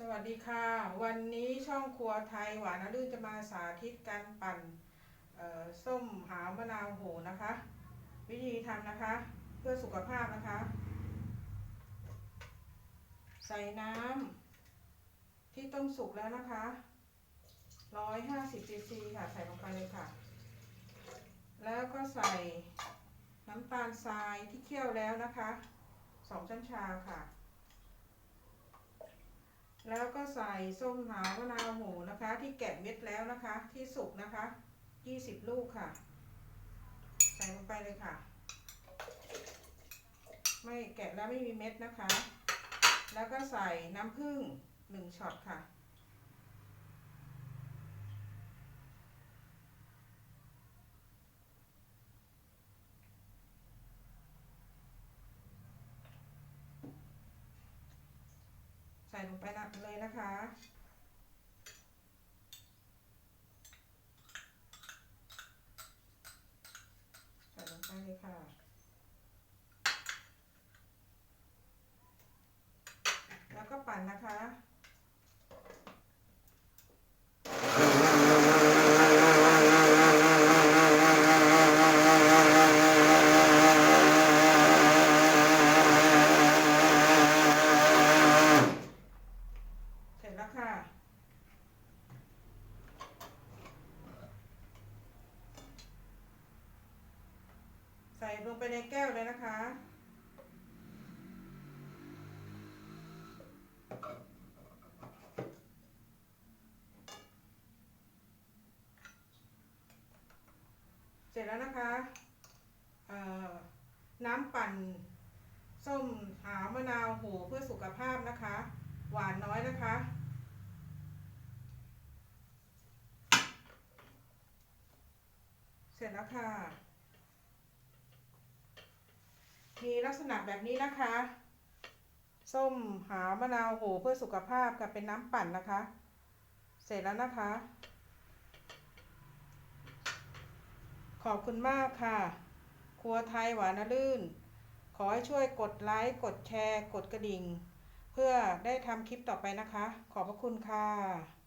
สวัสดีค่ะ วันนี้ช่องครัวไทยหวานนลื่นจะมาสาธิตการปั่นส้มหาวมะนาวโหนะคะ วิธีทำนะคะ เพื่อสุขภาพนะคะ ใส่น้ำที่ต้มสุกแล้วนะคะ150ซีซีค่ะ ใส่ลงไปเลยค่ะ แล้วก็ใส่น้ำตาลทรายที่เคี่ยวแล้วนะคะ 2 ช้อนชาค่ะ แล้วก็ใส่ส้มหาวมะนาวโหนะคะ ที่แกะเม็ดแล้วนะคะ ที่สุกนะคะยี่สิบลูกค่ะ ใส่ลงไปเลยค่ะ ไม่แกะแล้วไม่มีเม็ดนะคะ แล้วก็ใส่น้ำผึ้งหนึ่งช็อตค่ะ ส่ลงไปนะเลยนะคะ ใส่ลงไปเลยค่ะ แล้วก็ปั่นนะคะ เสร็จ แล้วค่ะ ใส่ลงไปในแก้วเลยนะคะ เสร็จแล้วนะคะน้ำปั่นส้มหาวมะนาวโหเพื่อสุขภาพนะคะ หวานน้อยนะคะ เส ร็จแล้วค่ะ มีลักษณะแบบนี้นะคะ ส้มหามะนาวโหเพื่อสุขภาพกับเป็นน้ำปั่นนะคะ เสร็จแล้วนะคะ ขอบคุณมากค่ะ ครัวไทยหวานลื่น ขอให้ช่วยกดไลค์ กดแชร์ กดกระดิ่ง เพื่อได้ทำคลิปต่อไปนะคะ ขอบพระคุณค่ะ